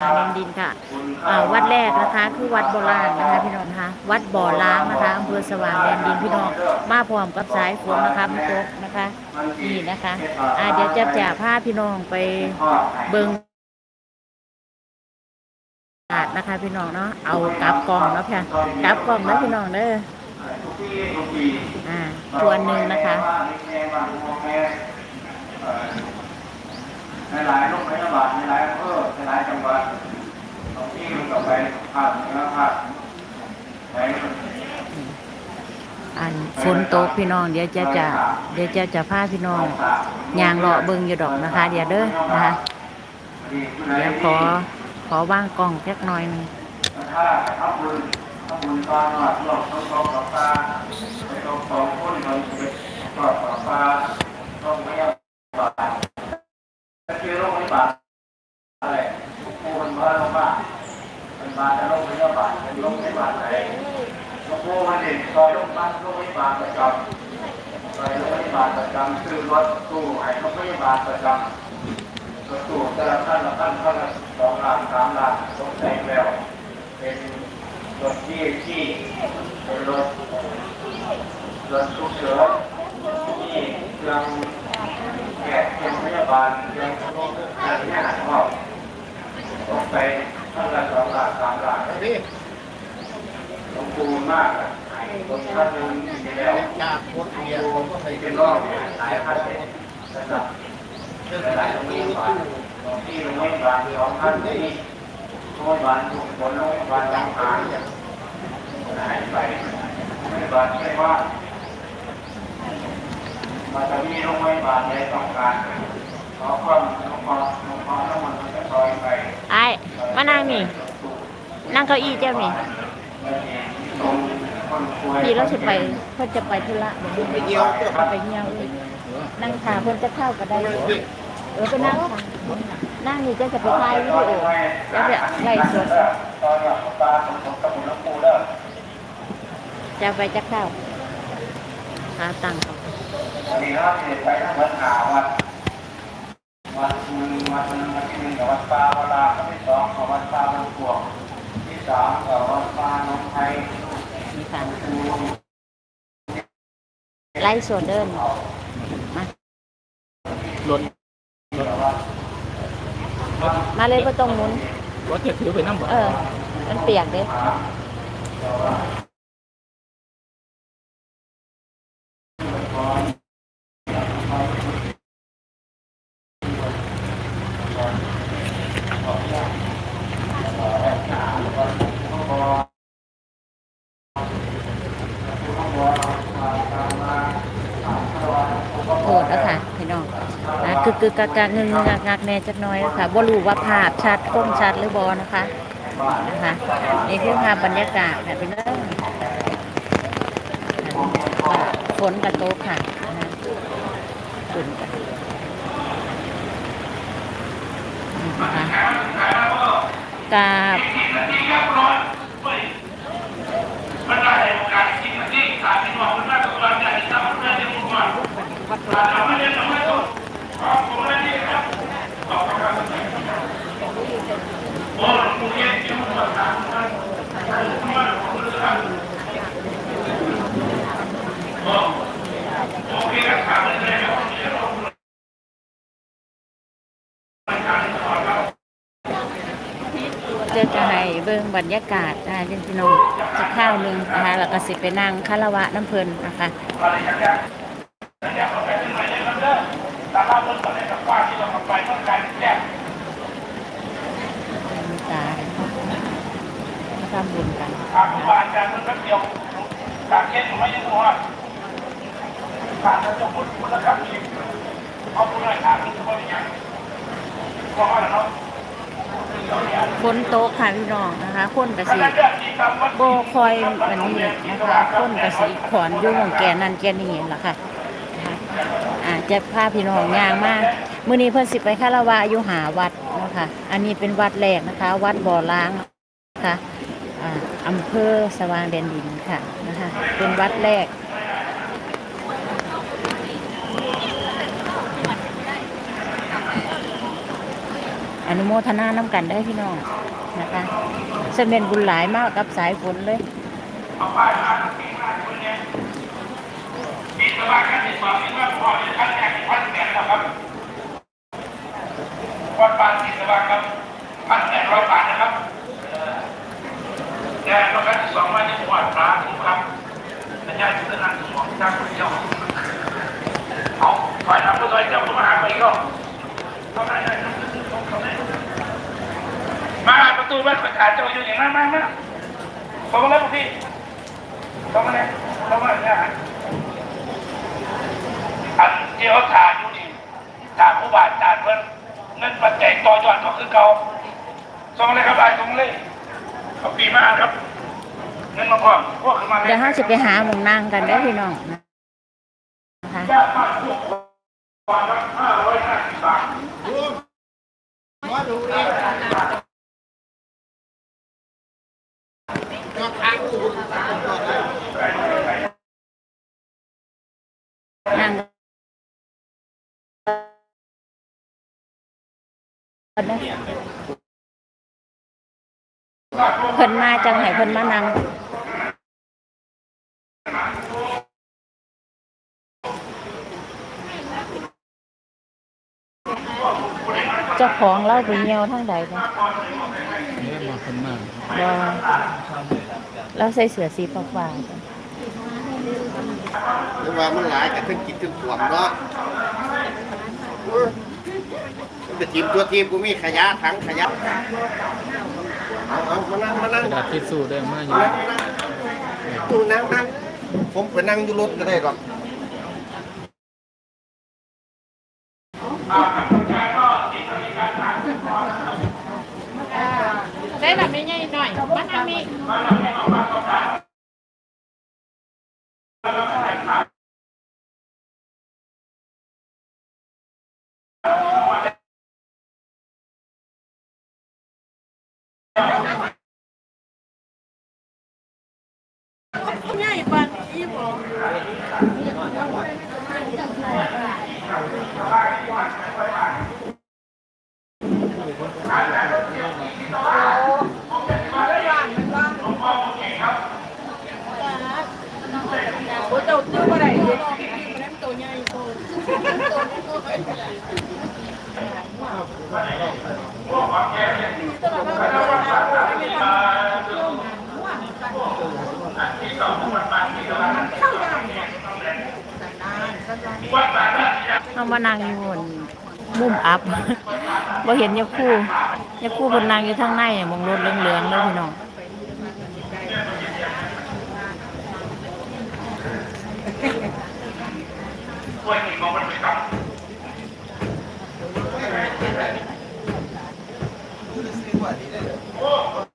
แดนดินค่ะอ่าวัดแรกนะคะคือวัดโบราณนะคะพี่น้องนะคะวัดบ่อล้างนะคะอำเภอสว่างแดนดินพี่น้องมาพร้อมกับสายฝนนะคะมันตกนะคะนี่นะคะอ่าเดี๋ยวจะจะพาพี่น้องไปเบิงตลาดนะคะพี่น้องเนาะเอากลับกองเนาะค่ะกลับกล่องนะพี่น้องเด้ออ่าตัวหนึ่งนะคะ ในหลายโรงพยาบาลในหลายอำเภอในหลายจังหวัดบางที่มันก็ไปภาคเหนือภาคไปอันฝนตกพี่น้องเดี๋ยวจะจะเดี๋ยวจะจะพาพี่น้องยางเลาะเบิงอยู่ดอกนะคะ เดี๋ยวเด้อนะคะเดี๋ยวขอขอว่างกล้องแค่หน่อยหนึงถ้าทำบุญทำบุญตอนหลับหลบต้องต้องกับตาไปต้องสองคนมันไปก็กับตาต้องไม่ยอาดคือโรคไม่บาดอะไรผู้มันบ้าโรคบ้ามันบาดแต่โรคไม่ยอมบาดเป็นโรคไม่บาดไหน โรคมันเด็กซอยโรคบ้านโรคไม่บาดประจำซอยโรคไม่บาดประจำซื้อรถตู้ให้โรคไม่บาดประจำรถตู้แต่ละท่านละท่านท่านละสองล้านสามล้านสงสัยแล้ว เป็นรถที่ที่เป็นรถรถฉุกเฉินที่เครื่องแกะเครื่องพยาบาลเครื่องการแพทย์ก็สงสัยท่านละสองล้านสามล้านนี่ ปูมากอะรถท่านหนึงมีแล้วจากโคตรเรียนผมก็เป็เป็นรอบหลายพันเลยสำหรับเรื่องหลายโรงเรียนยาบาลที่โรงพยาบาลสองพันที่โรงพยาบาลทุกคนโรงพยาบาลต่างหากอย่างหายไปโรงพยาบาลไม่ว่ามันจะมีโรงพยาบาลในต้องการขอความขอความขอความน้ำมันมันจะซอยไปไอ้มานั่งนี่ นั่งเก้าอี้เจ้านี่ คนป่วยพี่เราจะไปเพื่อจะไปธุระเดี๋ยวไปนี้เยี่ยวก็เอาไปเงี้ยวเลยนั่งขาเพื่อจะเข้าก็ได้ เออไปนั่งค่ะนั่งนี่จะจะไปถ่ายวิดีโอแล้วจะไล่สดตอนนี้ตาของผมกับผมน้ำปูเด้อจะไปจะเข้าหาตังค์ก่อนอันนี้ครับเด็กไปทั้งวัดหาวัดวัดหนึ่งวัดหนึ่งวัดที่หนึ่งกับวัดปลาวลาวัดที่สองกับวัดปลาบางพวงที่สามกับวัดปลาหนองไทย มีค่ะไล่สดเดินมารถมาเลยก็ต้องหมุนรถจะถือไปน้ำบ่เออ มันเปียกเด้ โทษแล้วค่ะพี่น้อง นะคือกากาเงงากากแน่จักหน้อยนะคะบ่รู้ว่าภาพชัดคมชัดหรือบอนะคะนะคะนี่คือภาพบรรยากาศค่ะเป็นเรื่องฝนกระโตค่ะนะคะฝนกระนะคะกาบเเบิ่งบรรยากาศนะคะเรื่องพี่น้องจะข้าวหนึ่งนะคะแล้วก็สิไปนั่งคารวะน้ำเพลินนะคะมีตามาทำบุญกันทางบ้านการเมืองแป๊บเดียวการเช็ดไม่ยังหัวขาดจะพูดคุณธรรมอีกเอาคุณอะไรขาดคุณคนอย่างเพราะว่าเรา ฝนโต๊ะค่ะพี่น้องนะคะคนกระสีโบคอยวันนี้นะคะคนกระสีขอนยุ่งแกนั่นแกนี่แหละค่ะอาจจะพาพี่น้องย่างมากมื้อนี้เพิ่นสิไปคารวะอยู่หาวัดนะคะอันนี้เป็นวัดแรกนะคะ วัดบ่อล้างนะคะอ่าอำเภอสว่างแดนดินค่ะนะคะเป็นวัดแรก อนุโมทนาน้ำกันได้พี่น้องนะคะสม็นบุญหลายมากกับสายฝนเลยมีสมาชิกที่สองที่ว่าพอจะท่านแรกท่านแปดนะครับวัดบางศิษย์ครับพันแปดร้อยบาทนะครับแต่ประการที่สองมาจากวัดพระครับแต่ญาติเพื่อนนั่งสองท่านเดียวเอาฝ่ายนำผู้ซอยเจ้ามหาไปก็เข้าได้ได้ มาประตูบ้านประกาศเจ้าอยู่อย่างนั้นมากนะเข้ามาแล้วพี่เข้ามาเลยเข้ามาเนี่ยอันที่เขาถ่ายอยู่นี่ถ่ายผู้บาดจานเพิ่นเงินปัจจัยต่อยอดก็คือเก่าส่งเลยครับไอ้ส่งเลยเอาปีมาครับเงินมาพร้อมพวกขึ้นมาเลยเดี๋ยวเราจะไปหาหมองนางกันได้อพี่น้องนะคะยากมากพวกวันละห้าร้อยห้าสิบบาทมาดูเนางกันนะเพิ่นมาจังไห้เพิ่นมานั่ง เจ้าของเล่าไปเงียวทั้งใดนะนี่มาคนมากบ่เราใส่เสื้อสีฟ้าๆจ้ะเพราะว่ามันหลายกับทั้งกินทั้งขวมเนาะมันจะทีมตัวทีมกูมีขยะถังขยะเอาเอามานั่งมานั่งกระดาษทิชชู่ได้มากอยู่ดูนั่งนั่งผมไปนั่งอยู่รถก็ได้หรอกายปานนี้บ่โอ้เจ้าตื้อบ่ได้เด้ มันตัวใหญ่โตเอามานั่งอยู่บนมุมอับบ่เห็นยาคู่ยาคู่เพิ่นนั่งอยู่ทางในมองรถเหลืองๆเลยพี่น้องช่วยหนึ่งมอ